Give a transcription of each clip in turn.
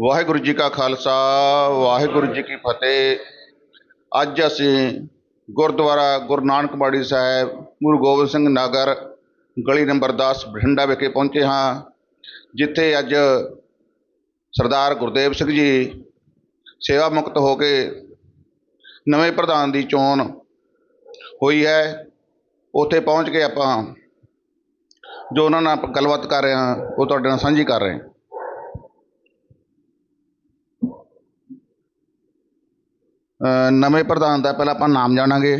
ਵਾਹਿਗੁਰੂ ਜੀ ਕਾ ਖਾਲਸਾ, ਵਾਹਿਗੁਰੂ ਜੀ ਕੀ ਫਤਿਹ। ਅੱਜ ਅਸੀਂ ਗੁਰਦੁਆਰਾ ਗੁਰੂ ਨਾਨਕ ਬਾੜੀ ਸਾਹਿਬ, ਗੁਰੂ ਗੋਬਿੰਦ ਸਿੰਘ ਨਗਰ, ਗਲੀ ਨੰਬਰ 10 ਬਠਿੰਡਾ ਵਿਖੇ ਪਹੁੰਚੇ ਹਾਂ, ਜਿੱਥੇ ਅੱਜ ਸਰਦਾਰ ਗੁਰਦੇਵ ਸਿੰਘ ਜੀ ਸੇਵਾ ਮੁਕਤ ਹੋ ਕੇ ਨਵੇਂ ਪ੍ਰਧਾਨ ਦੀ ਚੋਣ ਹੋਈ ਹੈ। ਉੱਥੇ ਪਹੁੰਚ ਕੇ ਆਪਾਂ ਜੋ ਉਹਨਾਂ ਨਾਲ ਗੱਲਬਾਤ ਕਰ ਰਹੇ ਹਾਂ, ਉਹ ਤੁਹਾਡੇ ਨਾਲ ਸਾਂਝੀ ਕਰ ਰਹੇ ਹਾਂ। ਨਵੇਂ ਪ੍ਰਧਾਨ ਦਾ ਪਹਿਲਾਂ ਆਪਾਂ ਨਾਮ ਜਾਣਾਂਗੇ।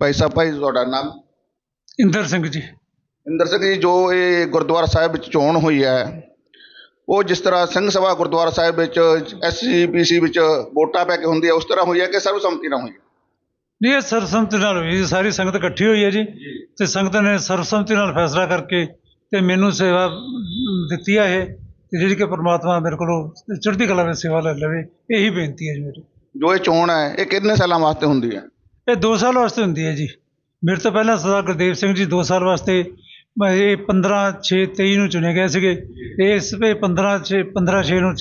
ਭਾਈ ਸਾਹਿਬ ਭਾਈ ਤੁਹਾਡਾ ਨਾਮ? ਇੰਦਰ ਸਿੰਘ ਜੀ। ਇੰਦਰ ਸਿੰਘ ਜੀ ਜੋ ਇਹ ਗੁਰਦੁਆਰਾ ਸਾਹਿਬ ਵਿੱਚ ਚੋਣ ਹੋਈ ਹੈ ਉਹ ਜਿਸ ਤਰ੍ਹਾਂ ਸਿੰਘ ਸਭਾ ਗੁਰਦੁਆਰਾ ਸਾਹਿਬ ਵਿੱਚ ਐਸਜੀਪੀਸੀ ਵਿੱਚ ਵੋਟਾਂ ਪੈ ਕੇ ਹੁੰਦੀ ਹੈ ਉਸ ਤਰ੍ਹਾਂ ਹੋਈ ਹੈ ਕਿ ਸਰਬਸੰਮਤੀ ਨਾਲ ਹੋਈ ਹੈ? ਨਹੀਂ ਇਹ ਸਰਬਸੰਮਤੀ ਨਾਲ ਹੋਈ ਸਾਰੀ ਸੰਗਤ ਇਕੱਠੀ ਹੋਈ ਹੈ ਜੀ। ਤੇ ਸੰਗਤ ਨੇ ਸਰਬਸੰਮਤੀ ਨਾਲ ਫੈਸਲਾ ਕਰਕੇ ਤੇ ਮੈਨੂੰ ਸੇਵਾ ਦਿੱਤੀ ਹੈ ਇਹ ਤੇ ਜਿਹੜੀ ਕਿ ਪ੍ਰਮਾਤਮਾ ਮੇਰੇ ਕੋਲੋਂ ਚੜ੍ਹਦੀ ਕਲਾ ਵਿੱਚ ਸੇਵਾ ਲੈ ਲਵੇ ਇਹੀ ਬੇਨਤੀ ਹੈ ਜੀ ਮੇਰੀ। ਜੋ ਇਹ ਚੋਣ ਹੈ ਇਹ ਕਿੰਨੇ ਸਾਲਾਂ ਵਾਸਤੇ ਹੁੰਦੀ ਹੈ? ਇਹ 2 ਸਾਲ ਵਾਸਤੇ ਹੁੰਦੀ ਹੈ ਜੀ। ਮੇਰੇ ਤੋਂ ਪਹਿਲਾਂ ਸਰਦਾਰ ਗੁਰਦੇਵ ਸਿੰਘ ਜੀ 2 ਸਾਲ ਵਾਸਤੇ ਇਹ 15 6 23 ਨੂੰ ਚੁਣੇ ਗਏ ਸੀਗੇ। ਇਸ ਵੇ 15 6 15 6 ਨੂੰ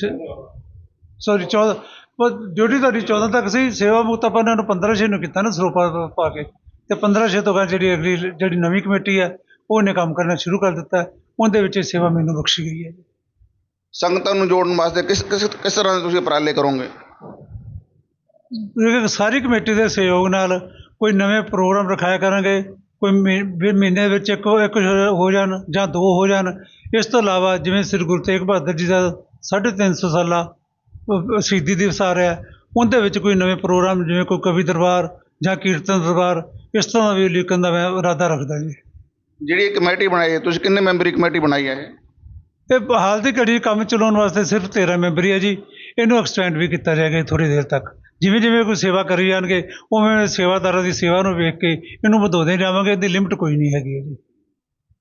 ਸੌਰੀ 14 ਪਰ ਡਿਊਟੀ ਤੁਹਾਡੀ 14 ਤੱਕ ਸੀ ਸੇਵਾ ਮੁਕਤ ਆਪਾਂ ਇਹਨਾਂ ਨੂੰ 15 ਛੇ ਨੂੰ ਕੀਤਾ ਨਾ ਸਰੋਪਾ ਪਾ ਕੇ। ਤੇ 15 ਛੇ ਤੋਂ ਬਾਅਦ ਜਿਹੜੀ ਅਗਲੀ ਜਿਹੜੀ ਨਵੀਂ ਕਮੇਟੀ ਹੈ ਉਹਨੇ ਕੰਮ ਕਰਨਾ ਸ਼ੁਰੂ ਕਰ ਦਿੱਤਾ। ਉਹਦੇ ਵਿੱਚ ਸੇਵਾ ਮੈਨੂੰ ਬਖਸ਼ੀ ਗਈ ਹੈ ਸੰਗਤਾਂ ਨੂੰ ਜੋੜਨ ਵਾਸਤੇ ਕਿਸ ਕਿਸ ਕਿਸ ਤਰ੍ਹਾਂ ਤੁਸੀਂ ਉਪਰਾਲੇ ਕਰੋਗੇ? ਸਾਰੀ ਕਮੇਟੀ ਦੇ ਸਹਿਯੋਗ ਨਾਲ ਕੋਈ ਨਵੇਂ ਪ੍ਰੋਗਰਾਮ ਰਖਾਇਆ ਕਰਾਂਗੇ ਕੋਈ ਮਹੀ- ਵੀ ਮਹੀਨੇ ਵਿੱਚ ਇੱਕ ਇੱਕ ਹੋ ਜਾਣ ਜਾਂ ਦੋ ਹੋ ਜਾਣ। ਇਸ ਤੋਂ ਇਲਾਵਾ ਜਿਵੇਂ ਸ੍ਰੀ ਗੁਰੂ ਤੇਗ ਬਹਾਦਰ ਜੀ ਦਾ 350 ਸਾਲਾ ਅਹ, ਸ਼ਹੀਦੀ ਦਿਵਸ ਆ ਰਿਹਾ ਉਹਦੇ ਵਿੱਚ ਕੋਈ ਨਵੇਂ ਪ੍ਰੋਗਰਾਮ ਜਿਵੇਂ ਕੋਈ ਕਵੀ ਦਰਬਾਰ ਜਾਂ ਕੀਰਤਨ ਦਰਬਾਰ ਇਸ ਤਰ੍ਹਾਂ ਦਾ ਵੀ ਲਿਖਣ ਦਾ ਮੈਂ ਇਰਾਦਾ ਰੱਖਦਾ ਜੀ। ਜਿਹੜੀ ਕਮੇਟੀ ਬਣਾਈ ਹੈ ਤੁਸੀਂ ਕਿੰਨੇ ਮੈਂਬਰੀ ਕਮੇਟੀ ਬਣਾਈ ਹੈ ਇਹ? ਇਹ ਹਾਲ ਦੀ ਘੜੀ ਕੰਮ ਚਲਾਉਣ ਵਾਸਤੇ ਸਿਰਫ 13 ਮੈਂਬਰੀ ਹੈ ਜੀ ਇਹਨੂੰ ਐਕਸਟੈਂਡ ਵੀ ਕੀਤਾ ਜਾਏਗਾ ਥੋੜੀ ਦੇਰ ਤੱਕ। ਜਿਵੇਂ ਜਿਵੇਂ ਕੋਈ ਸੇਵਾ ਕਰੀ ਜਾਣਗੇ ਉਵੇਂ ਸੇਵਾਦਾਰਾਂ ਦੀ ਸੇਵਾ ਨੂੰ ਵੇਖ ਕੇ ਇਹਨੂੰ ਵਧਾਉਂਦੇ ਜਾਵਾਂਗੇ ਇਹਦੀ ਲਿਮਟ ਕੋਈ ਨਹੀਂ ਹੈਗੀ ਜੀ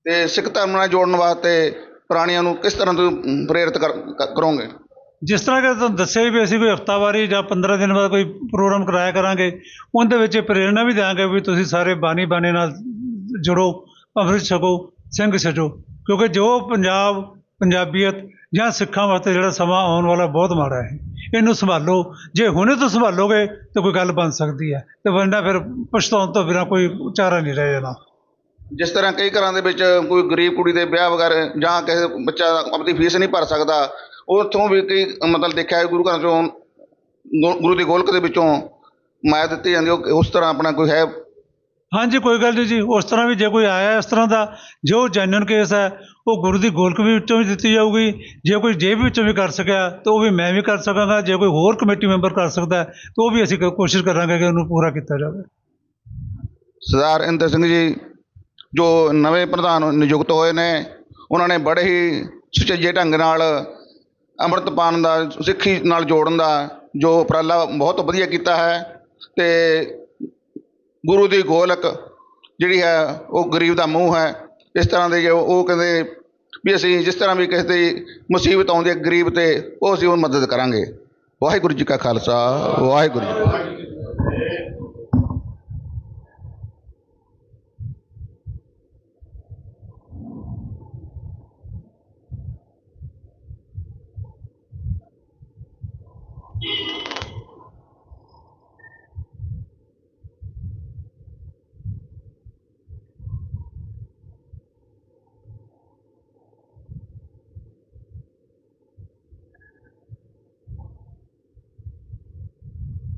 ਤੇ ਸਿੱਖ ਧਰਮ ਨਾਲ ਜੋੜਨ ਵਾਸਤੇ ਪ੍ਰਾਣੀਆਂ ਨੂੰ ਕਿਸ ਤਰ੍ਹਾਂ ਤੁਸੀਂ ਪ੍ਰੇਰਿਤ ਕਰੋਗੇ? ਜਿਸ ਤਰ੍ਹਾਂ ਕਿ ਤੁਹਾਨੂੰ ਦੱਸਿਆ ਵੀ ਅਸੀਂ ਕੋਈ ਹਫਤਾਵਾਰੀ ਜਾਂ 15 ਦਿਨ ਬਾਅਦ ਕੋਈ ਪ੍ਰੋਗਰਾਮ ਕਰਾਇਆ ਕਰਾਂਗੇ ਉਹਦੇ ਵਿੱਚ ਇਹ ਪ੍ਰੇਰਣਾ ਵੀ ਦਿਆਂਗੇ ਵੀ ਤੁਸੀਂ ਸਾਰੇ ਬਾਣੀ ਬਾਣੇ ਨਾਲ ਜੁੜੋ ਅੰਮ੍ਰਿਤ ਛਕੋ ਸਿੰਘ ਛਜੋ ਕਿਉਂਕਿ ਜੋ ਪੰਜਾਬ ਪੰਜਾਬੀਅਤ ਜਾਂ ਸਿੱਖਾਂ ਵਾਸਤੇ ਜਿਹੜਾ ਸਮਾਂ ਆਉਣ ਵਾਲਾ ਬਹੁਤ ਮਾੜਾ ਹੈ। ਇਹਨੂੰ ਸੰਭਾਲੋ। ਜੇ ਹੁਣੇ ਤੋਂ ਸੰਭਾਲੋਗੇ ਤਾਂ ਕੋਈ ਗੱਲ ਬਣ ਸਕਦੀ ਹੈ। ਤੇ ਵਰਨਾ ਫਿਰ ਪਛਤਾਉਣ ਤੋਂ ਬਿਨਾਂ ਕੋਈ ਚਾਰਾ ਨਹੀਂ ਰਹਿ ਜਾਣਾ। ਜਿਸ ਤਰ੍ਹਾਂ ਕਈ ਘਰਾਂ ਦੇ ਵਿੱਚ ਕੋਈ ਗਰੀਬ ਕੁੜੀ ਦੇ ਵਿਆਹ ਵਗੈਰਾ ਜਾਂ ਕਿਸੇ ਬੱਚਾ ਆਪਣੀ ਫੀਸ ਨਹੀਂ ਭਰ ਸਕਦਾ, ਉੱਥੋਂ ਵੀ ਕਈ ਮਤਲਬ ਦੇਖਿਆ ਹੈ ਗੁਰੂ ਘਰਾਂ ਚੋਂ ਗੁ- ਗੁਰੂ ਦੀ ਗੋਲਕ ਦੇ ਵਿੱਚੋਂ ਮਾਇਆ ਦਿੱਤੀ ਜਾਂਦੀ ਉਹ ਉਸ ਤਰ੍ਹਾਂ ਆਪਣਾ ਕੋਈ ਹੈ ਹਾਂਜੀ, ਕੋਈ ਗੱਲ ਨਹੀਂ ਜੀ। ਉਸ ਤਰ੍ਹਾਂ ਵੀ ਜੇ ਕੋਈ ਆਇਆ ਇਸ ਤਰ੍ਹਾਂ ਦਾ, ਜੋ ਜੈਨੂਨ ਕੇਸ ਹੈ, ਉਹ ਗੁਰੂ ਦੀ ਗੋਲਕ ਵੀ ਵਿੱਚੋਂ ਵੀ ਦਿੱਤੀ ਜਾਊਗੀ। ਜੇ ਕੋਈ ਜੇਬ ਵਿੱਚੋਂ ਵੀ ਕਰ ਸਕਿਆ, ਤਾਂ ਉਹ ਵੀ ਮੈਂ ਵੀ ਕਰ ਸਕਾਂਗਾ। ਜੇ ਕੋਈ ਹੋਰ ਕਮੇਟੀ ਮੈਂਬਰ ਕਰ ਸਕਦਾ, ਤਾਂ ਉਹ ਵੀ ਅਸੀਂ ਕ- ਕੋਸ਼ਿਸ਼ ਕਰਾਂਗੇ ਕਿ ਉਹਨੂੰ ਪੂਰਾ ਕੀਤਾ ਜਾਵੇ। ਸਰਦਾਰ ਇੰਦਰ ਸਿੰਘ ਜੀ, ਜੋ ਨਵੇਂ ਪ੍ਰਧਾਨ ਨਿਯੁਕਤ ਹੋਏ ਨੇ, ਉਹਨਾਂ ਨੇ ਬੜੇ ਹੀ ਸੁਚੱਜੇ ਢੰਗ ਨਾਲ ਅੰਮ੍ਰਿਤ ਪਾਨ ਦਾ, ਸਿੱਖੀ ਨਾਲ ਜੋੜਨ ਦਾ ਜੋ ਉਪਰਾਲਾ ਬਹੁਤ ਵਧੀਆ ਕੀਤਾ ਹੈ। ਤੇ ਗੁਰੂ ਦੀ ਗੋਲਕ ਜਿਹੜੀ ਹੈ, ਉਹ ਗਰੀਬ ਦਾ ਮੂੰਹ ਹੈ। ਇਸ ਤਰ੍ਹਾਂ ਦੇ ਜੋ ਉਹ ਕਹਿੰਦੇ ਵੀ ਅਸੀਂ ਜਿਸ ਤਰ੍ਹਾਂ ਵੀ ਕਿਸੇ ਦੀ ਮੁਸੀਬਤ ਆਉਂਦੀ ਹੈ ਗਰੀਬ ਤੇ, ਉਹ ਅਸੀਂ ਉਹ ਮਦਦ ਕਰਾਂਗੇ। ਵਾਹਿਗੁਰੂ ਜੀ ਕਾ ਖਾਲਸਾ, ਵਾਹਿਗੁਰੂ ਜੀ ਕੀ